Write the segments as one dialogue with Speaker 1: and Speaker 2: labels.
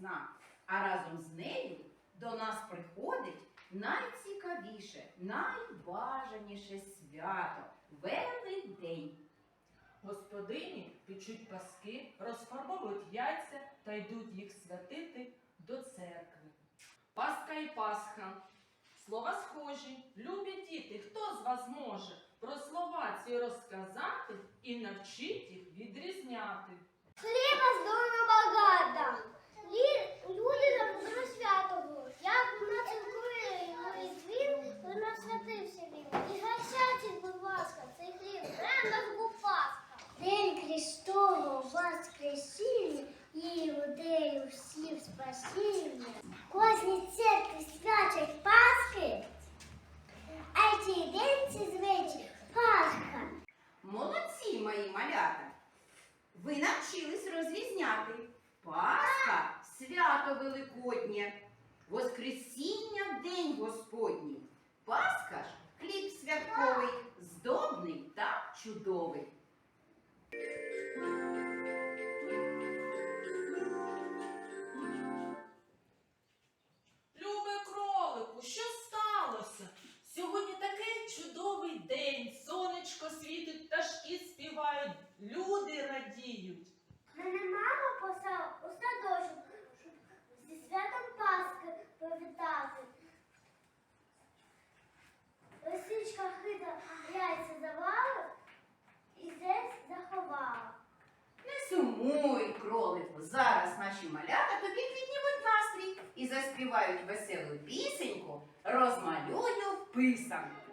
Speaker 1: сна, а разом з нею до нас приходить найцікавіше, найбажаніше свято Великий день.
Speaker 2: Господині печуть паски, розфарбовують яйця та йдуть їх святити до церкви. Паска і Пасха. Слова схожі, любі діти, хто з вас може про слова ці розказати і навчить їх відрізняти.
Speaker 3: Хліба
Speaker 1: з What? заспівають веселу пісеньку, розмалюю писанку.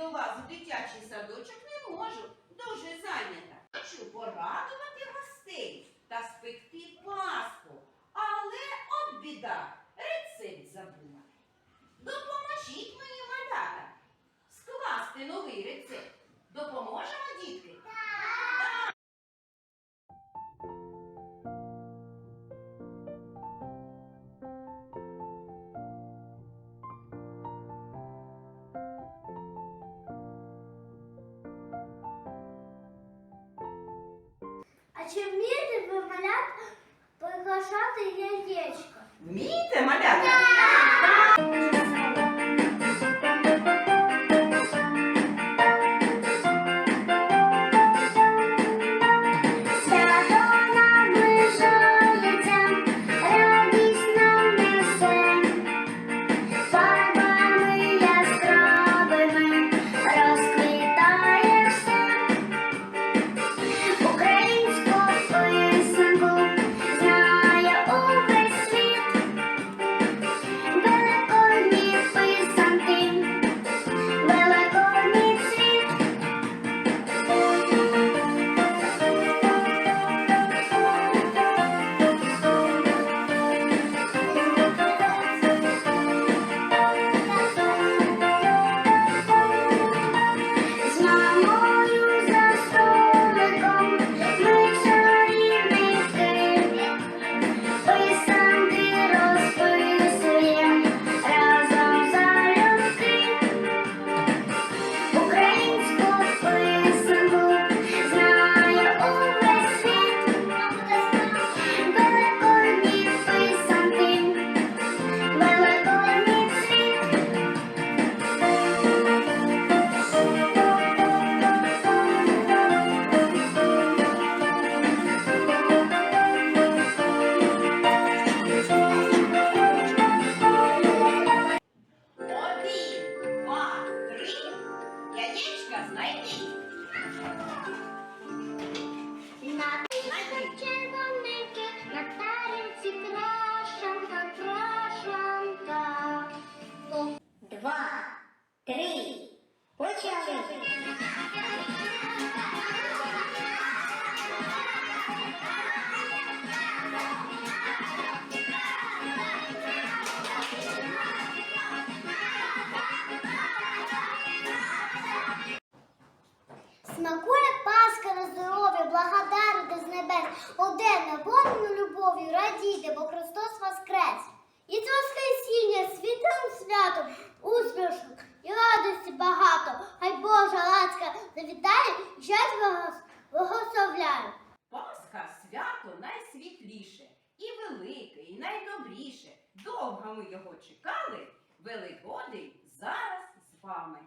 Speaker 1: до вас в дитячий садочок не можу, дуже зайнята. Хочу порадувати гостей та спекти паску. Але от біда, рецепт забула. Допоможіть мені, малята, скласти новий рецепт.
Speaker 3: чи вмієте ви малят приглашати яєчко?
Speaker 4: great. Наповнену любов'ю, радійте, бо Христос воскрес. І з Воскресіння світлим святом, усмішок і радості багато. Хай Божа ласка завітає і щастя вас благословляє.
Speaker 1: Пасха свято найсвітліше, і велике, і найдобріше. Довго ми його чекали, Великодень зараз з вами.